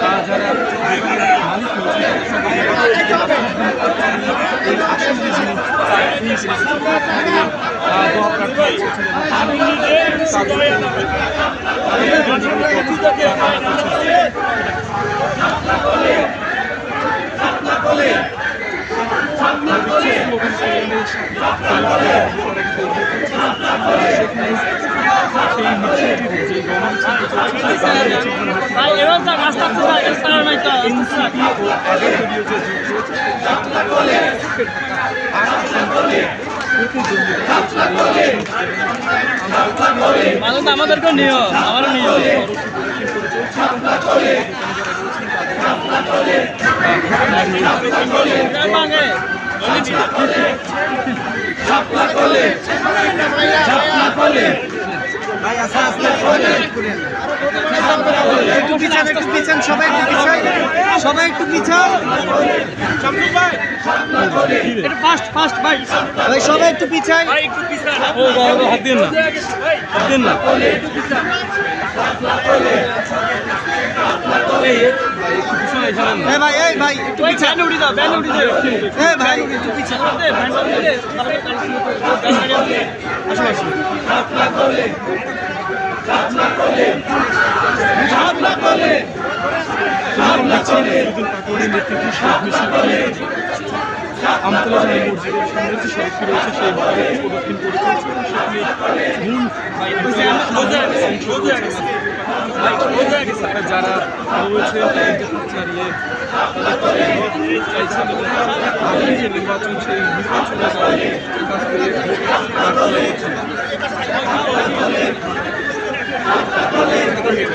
আহ, যারা মালিক রয়েছেন এই আসন যে যিনি আহ, তিনি সেই শিক্ষার্থী আহ, দোয়া প্রার্থনা করছেন এবং তাদের তাদের জন্য প্রার্থনা করছেন ভাই এবার তো রাস্তা আছে না এর কারণে নাই তো তো আমাদেরকেও নিও আমারও নিও ভাঙে একটু পিছান একটু পিছান সবাই একটু পিছান। সবাই একটু পিছান। এটা ফাস্ট ফাস্ট ভাই। ভাই সবাই একটু পিছাই। হাত দিন না হাত দিন না। ভাই একটু পিছনে এখানে না। এই ভাই এই ভাই একটু পিছান। উড়ি দাও ব্যান্ড উড়ি দাও এই ভাই একটু পিছান। ব্যান্ড উড়ি দে আসো আসো আমতলা যে মসজিদের সামনে যে রয়েছে সেই সড়কটি প্রদক্ষিণ করে চলছে এবং সেখানে মূল যারা নির্বাচন সেই নির্বাচনে ごめん。